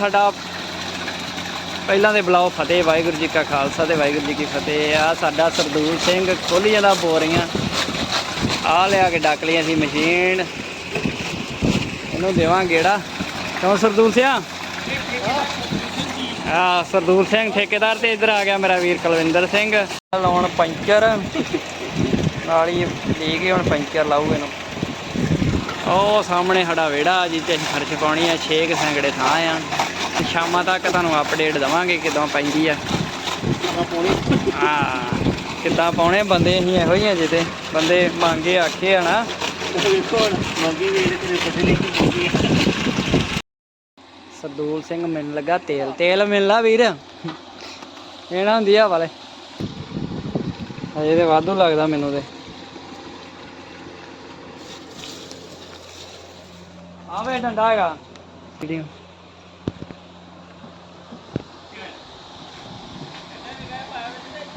ਸਾਡਾ ਪਹਿਲਾਂ ਦੇ ਬੁਲਾਓ ਫਤਿਹ, ਵਾਹਿਗੁਰੂ ਜੀ ਕਾ ਖਾਲਸਾ ਤੇ ਵਾਹਿਗੁਰੂ ਜੀ ਕੀ ਫਤਿਹ ਆ। ਸਾਡਾ ਸਰਦੂਲ ਸਿੰਘ ਖੋਲੀ ਜਾਂਦਾ ਬੋਰੀਆਂ। ਆ ਲਿਆ ਕੇ ਡੱਕ ਲਈ ਅਸੀਂ ਮਸ਼ੀਨ। ਇਹਨੂੰ ਦੇਵਾਂ ਗੇੜਾ। ਕਿਉਂ ਸਰਦੂਲ ਸਿਆ? ਆ ਸਰਦੂਲ ਸਿੰਘ ਠੇਕੇਦਾਰ ਤੇ ਇੱਧਰ ਆ ਗਿਆ ਮੇਰਾ ਵੀਰ ਕੁਲਵਿੰਦਰ ਸਿੰਘ। ਲਾਉਣ ਪੰਚਰ। ਨਾਲ ਹੀ ਲੈ ਕੇ ਹੁਣ ਪੰਚਰ ਲਾਊ ਇਹਨੂੰ। ਉਹ ਸਾਹਮਣੇ ਸਾਡਾ ਵਿਹੜਾ ਜਿੱਥੇ ਅਸੀਂ ਫਰਸ਼ ਪਾਉਣੀ ਆ 6 ਸੈਂਕੜੇ ਥਾਂ ਆ। ਤੇ ਸ਼ਾਮਾਂ ਤੱਕ ਤੁਹਾਨੂੰ ਅਪਡੇਟ ਦਵਾਂਗੇ ਕਿਦਾਂ ਪੈਂਦੀ ਆ। ਕਿੱਦਾਂ ਪਾਉਣੇ ਬੰਦੇ ਅਸੀਂ ਇਹੋ ਹੀ ਆ ਜਿੱਤੇ ਬੰਦੇ ਮੰਗੇ ਆਖੇ ਆ ਨਾ। ਸਰਦੂਲ ਸਿੰਘ ਮਿਲਣ ਲੱਗਾ ਤੇਲ ਤੇਲ ਮਿਲਣਾ ਵੀਰ। ਇਹਨਾਂ ਹੁੰਦੀ ਆ ਵਾਲੇ। ਅਜੇ ਤੇ ਵਾਧੂ ਲੱਗਦਾ ਮੈਨੂੰ ਤੇ। ਆਵੇ ਡੰਡਾ ਹੈਗਾ।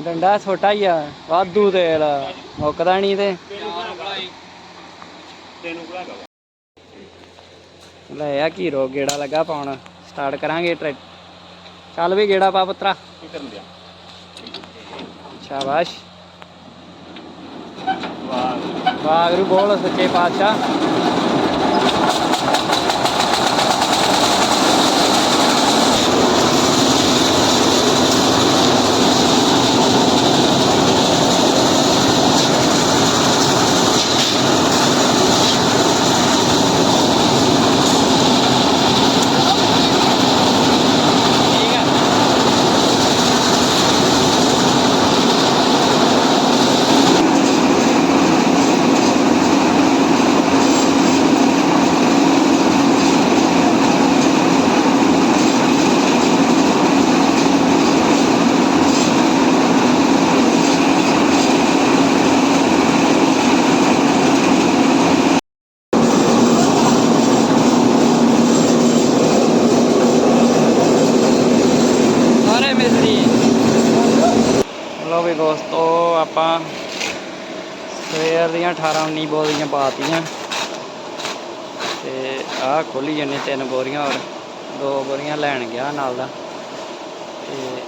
ਡੰਡਾ ਛੋਟਾ ਹੀ ਆ, ਵਾਧੂ ਤੇਲ ਮੁੱਕਦਾ ਨਹੀਂ ਤੇ। ਲੈ ਆ ਕੀ ਰੋ ਗੇੜਾ ਲੱਗਾ ਪਾਉਣ। ਸਟਾਰਟ ਕਰਾਂਗੇ ਟਰੈਕ ਚੱਲ ਵੀ ਗੇੜਾ ਪਾ ਪੁੱਤਰਾ। ਸ਼ਾਬਾਸ਼। ਵਾਹਿਗੁਰੂ ਬੋਲ, ਸੱਚੇ ਪਾਤਸ਼ਾਹ। ਲੋ ਵੀ ਦੋਸਤੋ, ਆਪਾਂ ਸਵੇਰ ਦੀਆਂ 18 19 ਬੋਰੀਆਂ ਪਾਤੀਆਂ ਤੇ ਆਹ ਖੋਲੀ ਜੰਨੇ ਤਿੰਨ ਬੋਰੀਆਂ ਔਰ ਦੋ ਬੋਰੀਆਂ ਲੈਣ ਗਿਆ ਨਾਲ ਦਾ। ਤੇ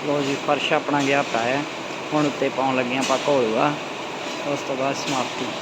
ਲੋ ਜੀ, ਫਰਸ਼ ਆਪਣਾ ਗਿਆ ਪਾਇਆ ਹੁਣ ਉੱਤੇ ਪਾਉਣ ਲੱਗੇ ਆਪਾਂ ਘੋਲੂਆ ਉਸ ਤੋਂ ਬਾਅਦ ਸਮਾਪਤੀ।